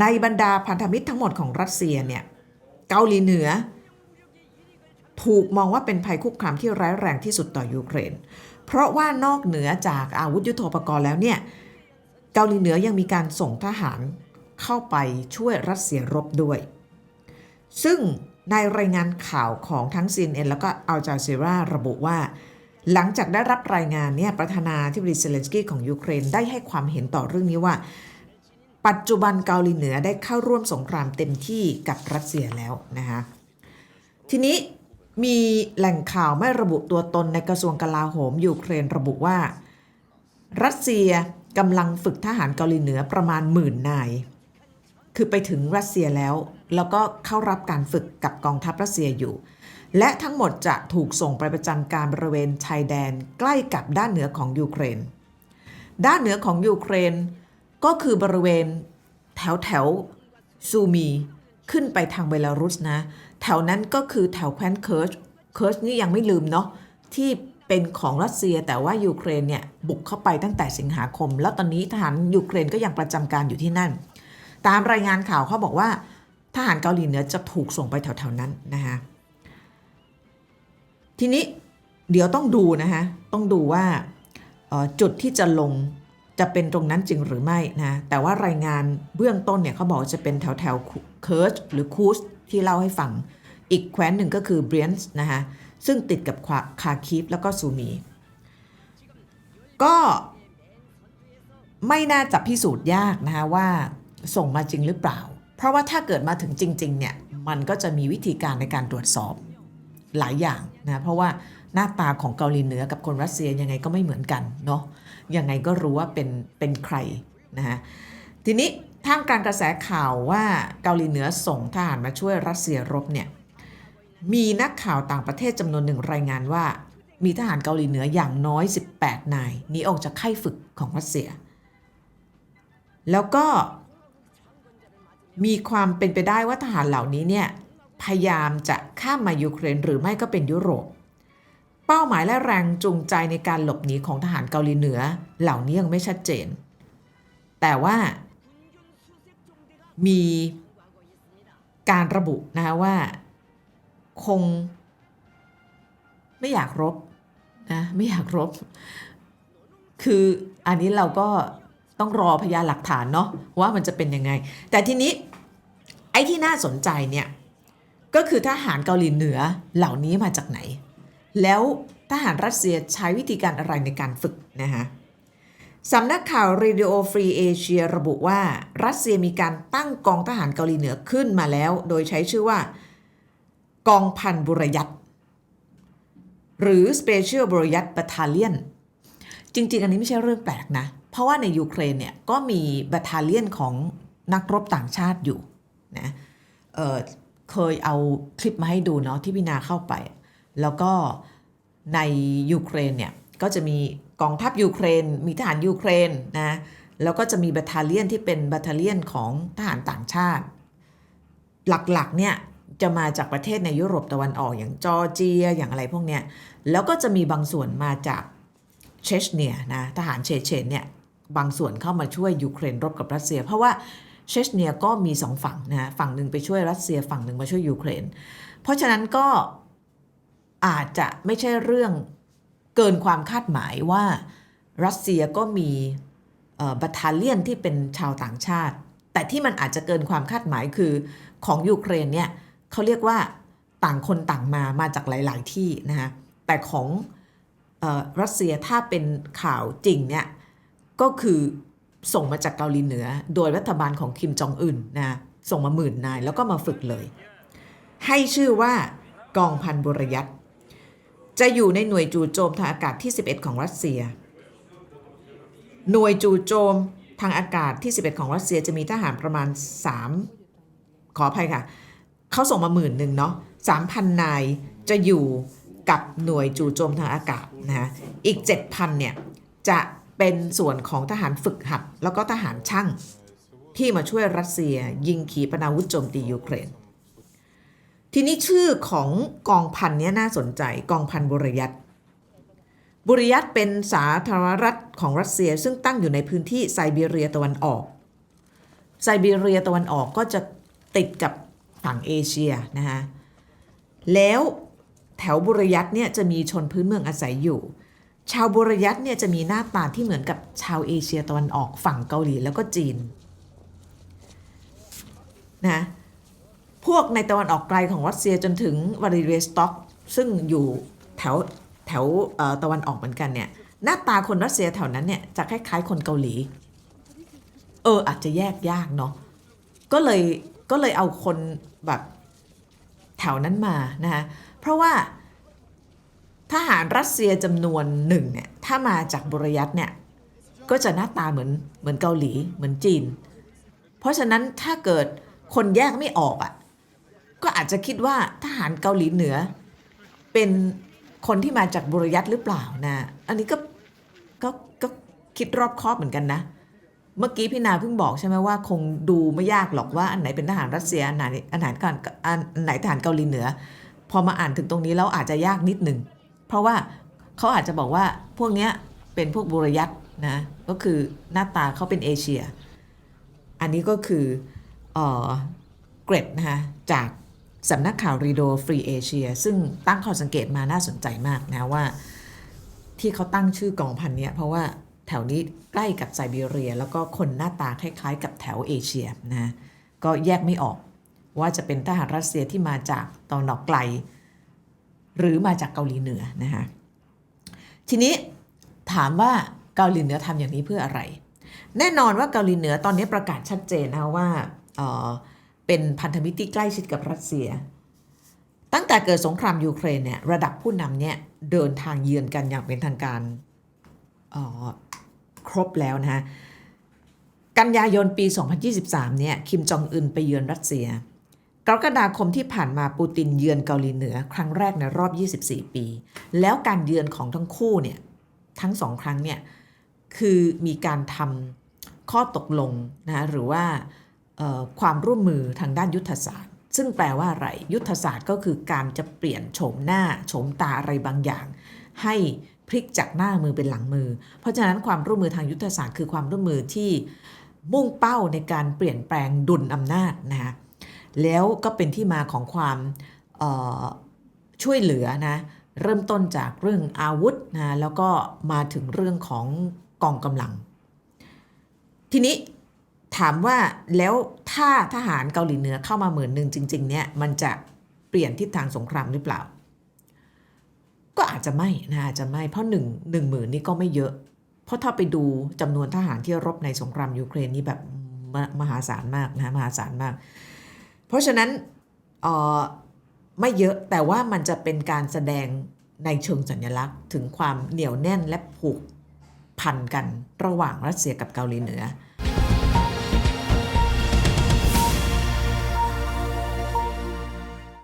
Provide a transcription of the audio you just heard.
ในบรรดาพันธมิตรทั้งหมดของรัสเซียเนี่ยเกาหลีเหนือ ถูกมองว่าเป็นภัยคุกคามที่ร้ายแรงที่สุดต่อยูเครน เพราะว่านอกเหนือจากอาวุธยุโทโธปกรณ์แล้วเนี่ยเกาหลีเหนือยังมีการส่งทหารเข้าไปช่วยรัสเซียรบด้วย ซึ่งในรายงานข่าวของทั้ง CNN แล้วก็อัลจาซีราระบุว่า หลังจากได้รับรายงานเนี่ยประธานาธิบดีเซเลนสกี้ของยูเครนได้ให้ความเห็นต่อเรื่องนี้ว่า ปัจจุบันเกาหลีเหนือได้เข้าร่วมสงครามเต็มที่กับรัสเซียแล้วนะคะทีนี้มีแหล่งข่าวไม่ระบุตัวตนในกระทรวงกลาโหมยูเครนระบุว่า รัสเซียกำลังฝึกทหารเกาหลีเหนือประมาณหมื่นนาย คือไปถึงรัสเซียแล้ว แล้วก็เข้ารับการฝึกกับกองทัพรัสเซียอยู่ และทั้งหมดจะถูกส่งไปประจำการบริเวณชายแดนใกล้กับด้านเหนือของยูเครน ด้านเหนือของยูเครน ก็คือบริเวณแถวแถวซูมีขึ้นไปทางเบลารุสนะ แถวนั้นก็คือแถวแคว้นเคิร์ชเคิร์ชนี่ยังไม่ลืมเนาะที่เป็นของรัสเซียแต่ว่ายูเครนเนี่ยบุกเข้าไปตั้งแต่สิงหาคม แล้วตอนนี้ทหารยูเครนก็ยังประจำการอยู่ที่นั่น ตามรายงานข่าวเขาบอกว่า ทหารเกาหลีเหนือจะถูกส่งไปแถวๆนั้นนะคะทีนี้เดี๋ยวต้องดูนะคะต้องดูว่าจุดที่จะลง จะเป็นตรงนั้นจริงหรือไม่นะแต่ว่ารายงานเบื้องต้นเนี่ยเขาบอกจะเป็นแถวแถวเคิร์ชหรือคูสที่เล่าให้ฟัง อีกแคว้นหนึ่งก็คือเบรียนส์นะคะซึ่งติดกับคาคีฟแล้วก็ซูมี ก็ไม่น่าจะพิสูจน์ยากนะคะว่าส่งมาจริงหรือเปล่า เพราะว่าถ้าเกิดมาถึงจริงๆเนี่ยมันก็จะมีวิธีการในการตรวจสอบหลายอย่างนะเพราะว่าหน้าตาของเกาหลีเหนือกับคนรัสเซียยังไงก็ไม่เหมือนกันเนาะ ยังไงก็รู้ว่าเป็นเป็นใครนะฮะทีนี้ท่ามกลางกระแสข่าวว่าเกาหลีเหนือส่งทหารมาช่วยรัสเซียรบเนี่ยมีนักข่าวต่างประเทศจำนวนหนึ่งรายงานว่า มีทหารเกาหลีเหนืออย่างน้อย 18 นายหนีออกจากค่ายฝึกของรัสเซีย แล้วก็มีความเป็นไปได้ว่าทหารเหล่านี้เนี่ยพยายามจะข้ามมายูเครนหรือไม่ก็เป็นยุโรป เป้าหมายและแรงจูงใจในการหลบหนีของทหารเกาหลีเหนือ เหล่านี้ยังไม่ชัดเจน แต่ว่ามีการระบุนะคะว่าคงไม่อยากรบนะไม่อยากรบ คืออันนี้เราก็ต้องรอพยานหลักฐานเนาะว่ามันจะเป็นยังไง แต่ทีนี้ไอ้ที่น่าสนใจเนี่ยก็คือทหารเกาหลีเหนือเหล่านี้มาจากไหน แล้วทหารรัสเซียใช้วิธีการอะไรในการฝึกนะคะสำนักข่าว Radio Free Asia ระบุว่า รัสเซียมีการตั้งกองทหารเกาหลีเหนือขึ้นมาแล้ว โดยใช้ชื่อว่า กองพันบุรยัตหรือ Special บุรยัต Battalion จริง ๆ อันนี้ไม่ใช่เรื่องแปลกนะ เพราะว่าในยูเครนเนี่ยก็มีบัตาเลียนของนักรบต่างชาติอยู่นะเเคยเอาคลิปมาให้ดูเนาะที่พี่นาเข้าไป แล้วก็ในยูเครนเนี่ยก็จะมีกองทัพยูเครน มีทหารยูเครนนะแล้วก็จะมีบัตทาเลียนที่เป็นบัตทาเลียนของทหารต่างชาติ หลักๆเนี่ยจะมาจากประเทศในยุโรปตะวันออกอย่างจอร์เจียอย่างอะไรพวกเนี้ยแล้วก็จะมีบางส่วนมาจากเชชเนียนะทหารเชเชนเนี่ยบางส่วนเข้ามาช่วยยูเครนรบกับรัสเซีย เพราะว่าเชชเนียก็มีสองฝั่งนะฝั่งหนึ่งไปช่วยรัสเซียฝั่งหนึ่งมาช่วยยูเครน เพราะฉะนั้นก็ อาจจะไม่ใช่เรื่องเกินความคาดหมายว่ารัสเซียก็มีบัตทาเลียนที่เป็นชาวต่างชาติ แต่ที่มันอาจจะเกินความคาดหมายคือของยูเครนเนี่ยเขาเรียกว่าต่างคนต่างมามาจากหลาย ๆ ที่นะคะแต่ของรัสเซียถ้าเป็นข่าวจริงเนี่ยก็คือส่งมาจากเกาหลีเหนือ โดยรัฐบาลของคิมจองอึนนะส่งมาหมื่นนายแล้วก็มาฝึกเลย ให้ชื่อว่ากองพันบุรยัต จะอยู่ในหน่วยจู่โจมทางอากาศที่ 11 ของรัสเซีย หน่วยจู่โจมทางอากาศที่ 11 ของรัสเซียจะมีทหารประมาณ 3 ขออภัยค่ะ เขาส่งมาหมื่นหนึ่งเนาะ3,000นายจะอยู่กับหน่วยจู่โจมทางอากาศนะอีก 7,000 เนี่ย จะเป็นส่วนของทหารฝึกหัด แล้วก็ทหารช่างที่มาช่วยรัสเซียยิงขีปนาวุธโจมตียูเครน ทีนี้ชื่อของกองพันนี้น่าสนใจกองพันบุรยัตบุรยัตเป็นสาธารณรัฐของรัสเซียซึ่งตั้งอยู่ในพื้นที่ไซบีเรียตะวันออกไซบีเรียตะวันออกก็จะติดกับฝั่งเอเชียนะคะแล้วแถวบุรยัตเนี่ยจะมีชนพื้นเมืองอาศัยอยู่ ชาวบุรยัตเนี่ยจะมีหน้าตาที่เหมือนกับชาวเอเชียตะวันออกฝั่งเกาหลีแล้วก็จีนนะ พวกในตะวันออกไกลของรัสเซียจนถึงวลาดิเวสต็อก ซึ่งอยู่แถวแถวตะวันออกเหมือนกันเนี่ยหน้าตาคนรัสเซียแถวนั้นเนี่ยจะคล้ายๆคนเกาหลี เอออาจจะแยกยากเนาะก็เลยก็เลยเอาคนแบบแถวนั้นมานะคะเพราะว่าทหารรัสเซียจำนวนหนึ่งเนี่ยถ้ามาจากบุรยัตเนี่ยก็จะหน้าตาเหมือนเหมือนเกาหลีเหมือนจีน เพราะฉะนั้นถ้าเกิดคนแยกไม่ออกอะ ก็อาจจะคิดว่าทหารเกาหลีเหนือ เป็นคนที่มาจากบุรยัตหรือเปล่านะ อันนี้ก็ก็ก็คิดรอบคอบเหมือนกันนะ เมื่อกี้พี่นาเพิ่งบอกใช่ไหมว่า คงดูไม่ยากหรอกว่าอันไหนเป็นทหารรัสเซียอันไหนอันไหนก่อนอันไหนทหารเกาหลีเหนือ พอมาอ่านถึงตรงนี้แล้วอาจจะยากนิดหนึ่งเพราะว่าเขาอาจจะบอกว่าพวกเนี้ยเป็นพวกบุรยัตนะก็คือหน้าตาเขาเป็นเอเชีย อันนี้ก็คือเออเกรดนะคะจาก สำนักข่าวรีโดฟรีเอเชียซึ่งตั้งข้อสังเกตมาน่าสนใจมากนะว่า ที่เขาตั้งชื่อกองพันเนี่ยเพราะว่าแถวนี้ใกล้กับไซบีเรีย แล้วก็คนหน้าตาคล้ายๆ กับแถวเอเชียนะก็แยกไม่ออกว่าจะเป็นทหารรัสเซียที่มาจากตอนออกไกล หรือมาจากเกาหลีเหนือนะคะทีนี้ถามว่าเกาหลีเหนือทำอย่างนี้เพื่ออะไร แน่นอนว่าเกาหลีเหนือตอนนี้ประกาศชัดเจนนะว่า เป็นพันธมิตรที่ใกล้ชิดกับรัสเซีย ตั้งแต่เกิดสงครามยูเครนเนี่ยระดับผู้นำเนี่ยเดินทางเยือนกันอย่างเป็นทางการออครบแล้วนะฮะกันยายนปี 2023 เนี่ยคิมจองอึนไปเยือนรัสเซีย กรกฎาคมที่ผ่านมาปูตินเยือนเกาหลีเหนือ ครั้งแรกในรอบ 24 ปี แล้วการเยือนของทั้งคู่เนี่ยทั้งสองครั้งเนี่ยคือมีการทำข้อตกลงนะหรือว่า ความร่วมมือทางด้านยุทธศาสตร์ ซึ่งแปลว่าอะไร ยุทธศาสตร์ก็คือการจะเปลี่ยนโฉมหน้าโฉมตาอะไรบางอย่าง ให้พลิกจากหน้ามือเป็นหลังมือ เพราะฉะนั้นความร่วมมือทางยุทธศาสตร์คือความร่วมมือที่มุ่งเป้าในการเปลี่ยนแปลงดุลอำนาจนะคะแล้วก็เป็นที่มาของความช่วยเหลือนะเริ่มต้นจากเรื่องอาวุธนะแล้วก็มาถึงเรื่องของกองกำลัง ทีนี้ ถามว่าแล้วถ้าทหารเกาหลีเหนือเข้ามาหมื่นหนึ่งจริง ๆ เนี่ย มันจะเปลี่ยนทิศทางสงครามหรือเปล่า ก็อาจจะไม่นะอาจจะไม่เพราะหนึ่งหนึ่งหมื่นนี่ก็ไม่เยอะ เพราะถ้าไปดูจำนวนทหารที่รบในสงครามยูเครนนี่แบบมมหาศาลมากนะมหาศาลมาก เพราะฉะนั้นเออไม่เยอะแต่ว่ามันจะเป็นการแสดงในเชิงสัญลักษณ์ ถึงความเหนียวแน่นและผูกพันกันระหว่างรัสเซียกับเกาหลีเหนือ